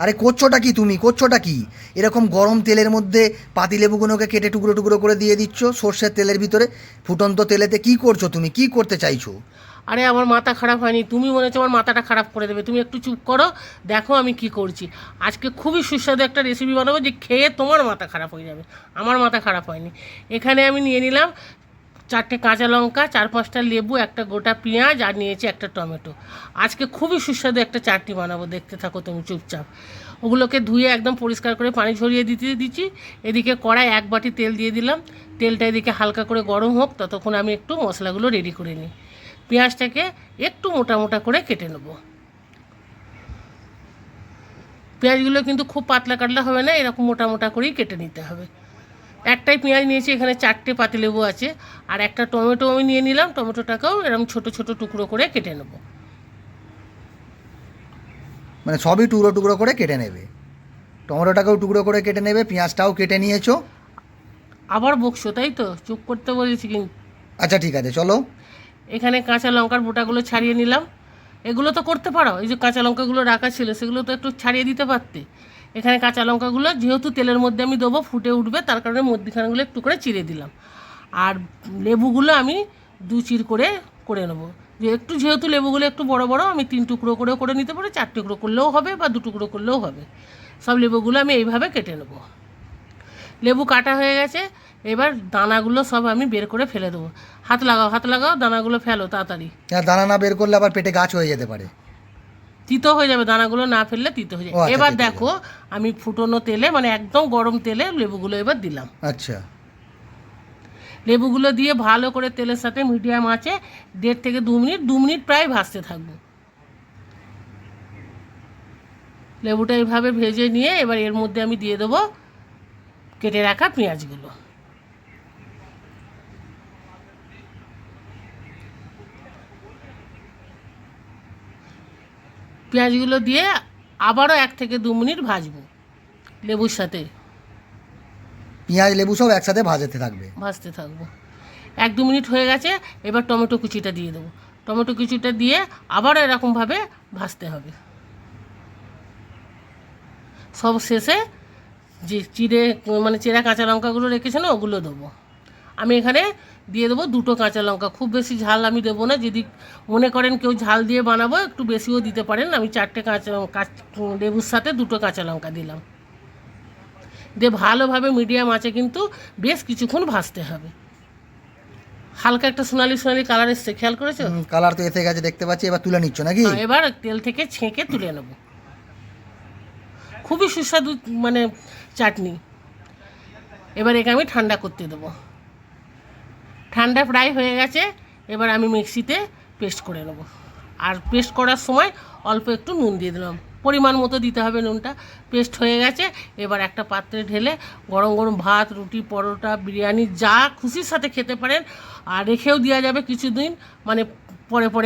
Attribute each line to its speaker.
Speaker 1: আরে করছোটা কি তুমি? করছোটা কি? এরকম গরম তেলের মধ্যে পাতিলেবুগুলোকে কেটে টুকরো টুকরো করে দিয়ে দিচ্ছ সর্ষের তেলের ভিতরে? ফুটন্ত তেলেতে কি করছ তুমি? কি করতে চাইছো?
Speaker 2: আরে আমার মাথা খারাপ হয়নি। তুমি মনে হচ্ছে আমার মাথাটা খারাপ করে দেবে। তুমি একটু চুপ করো, দেখো আমি কি করছি। আজকে খুবই সুস্বাদু একটা রেসিপি বানাবো যে খেয়ে তোমার মাথা খারাপ হয়ে যাবে। আমার মাথা খারাপ হয়নি। এখানে আমি নিয়ে নিলাম চারটে কাঁচা লঙ্কা, চার পাঁচটা লেবু, একটা গোটা পেঁয়াজ আর নিয়েছি একটা টমেটো। আজকে খুবই সুস্বাদু একটা চাটনি বানাবো, দেখতে থাকো তুমি চুপচাপ। ওগুলোকে ধুয়ে একদম পরিষ্কার করে পানি ঝরিয়ে দিতে দিচ্ছি। এদিকে কড়াই এক বাটি তেল দিয়ে দিলাম। তেলটা এদিকে হালকা করে গরম হোক, ততক্ষণ আমি একটু মশলাগুলো রেডি করে নিই। পেঁয়াজটাকে একটু মোটা মোটা করে কেটে নেব। পেঁয়াজগুলো কিন্তু খুব পাতলা কাটলে হবে না, এরকম মোটা মোটা করেই কেটে নিতে হবে। একটাই পেঁয়াজ নিয়েছি এখানে চারটে পাতিলেবু আছে। আর একটা টমেটো আমি নিয়ে নিলাম টমেটোটাকেও এরকম ছোট ছোট টুকরো করে কেটে নেব।
Speaker 1: মানে সবই টুকরো টুকরো করে কেটে নেবে। টমেটোটাকেও টুকরো করে কেটে নেবে পেঁয়াজটাও কেটে নিয়েছো।
Speaker 2: আবার বকশো তাই তো? চুপ করতে বলেছি কিন্তু।
Speaker 1: আচ্ছা ঠিক আছে চলো।
Speaker 2: এখানে কাঁচা লঙ্কার বোটাগুলো ছাড়িয়ে নিলাম। এগুলো তো করতে পারো এই যে কাঁচা লঙ্কাগুলো রাখা ছিল সেগুলো তো একটু ছাড়িয়ে দিতে পারতে। এখানে কাঁচা লঙ্কাগুলো যেহেতু তেলের মধ্যে আমি দেবো, ফুটে উঠবে, তার কারণে মধ্যখানগুলো একটু করে চিড়ে দিলাম। আর লেবুগুলো আমি দু চির করে করে নেব। যে একটু যেহেতু লেবুগুলো একটু বড় বড়, আমি তিন টুকরো করে করে নিতে পারি, চার টুকরো করলেও হবে বা দু টুকরো করলেও হবে। সব লেবুগুলো আমি এইভাবে কেটে নেব। লেবু কাটা হয়ে গেছে, এবার দানাগুলো সব আমি বের করে ফেলে দেবো। হাত লাগাও হাত লাগাও, দানাগুলো ফেলো তাড়াতাড়ি।
Speaker 1: দানা না বের করলে আবার পেটে গাছ হয়ে যেতে পারে।
Speaker 2: তিতো হয়ে যাবে দানাগুলো না ফেললে তিতো হয়ে যাবে।
Speaker 1: আচ্ছা,
Speaker 2: এবার দেখো আমি ফুটোনো তেলে মানে একদম গরম তেলে লেবুগুলো এবার দিলাম।
Speaker 1: আচ্ছা।
Speaker 2: লেবুগুলো দিয়ে ভালো করে তেলের সাথে মিডিয়াম আছে দেড় থেকে দু মিনিট দু মিনিট প্রায় ভাজতে থাকব। লেবুটা এইভাবে ভেজে নিয়ে এবার এর মধ্যে আমি দিয়ে দেবো কেটে রাখা পেঁয়াজগুলো। পেঁয়াজগুলো দিয়ে আবারও এক থেকে দু মিনিট ভাজবো লেবুর সাথে।
Speaker 1: পেঁয়াজ লেবু সব একসাথে ভাজাতে থাকবে।
Speaker 2: ভাজতে থাকব। এক দু মিনিট হয়ে গেছে এবার টমেটো কুচিটা দিয়ে দেবো। টমেটো কুচিটা দিয়ে আবারও এরকমভাবে ভাজতে হবে। সব শেষে যে চিড়ে মানে চেরা কাঁচা লঙ্কাগুলো রেখেছে না ওগুলো দেবো। আমি এখানে দিয়ে দেবো দুটো কাঁচা লঙ্কা। খুব বেশি ঝাল আমি দেবো না। যদি মনে করেন কেউ ঝাল দিয়ে বানাবো একটু বেশিও দিতে পারেন। আমি চারটে কাঁচা কাঁচ- লেবুর সাথে দুটো কাঁচা লঙ্কা দিলাম। দিয়ে ভালোভাবে মিডিয়াম আছে কিন্তু বেশ কিছুক্ষণ ভাজতে হবে। হালকা একটা সোনালি সোনালি কালার এসছে খেয়াল করেছ?
Speaker 1: কালার তো এসে গেছে দেখতে পাচ্ছি এবার তুলে নিচ্ছ নাকি?
Speaker 2: হ্যাঁ, এবার তেল থেকে ছেঁকে তুলে নেব। খুবই সুস্বাদু মানে চাটনি। এবার একে আমি ঠান্ডা করতে দেবো। ঠান্ডা ফ্রাই হয়ে গেছে, এবার আমি মিক্সিতে পেস্ট করে নেব। আর পেস্ট করার সময় অল্প একটু নুন দিয়ে দিলাম। পরিমাণ মতো দিতে হবে নুনটা। পেস্ট হয়ে গেছে, এবার একটা পাত্রে ঢেলে গরম গরম ভাত, রুটি, পরোটা, বিরিয়ানি, যা খুশির সাথে খেতে পারেন। আর রেখেও দেওয়া যাবে কিছুদিন মানে পরে পরে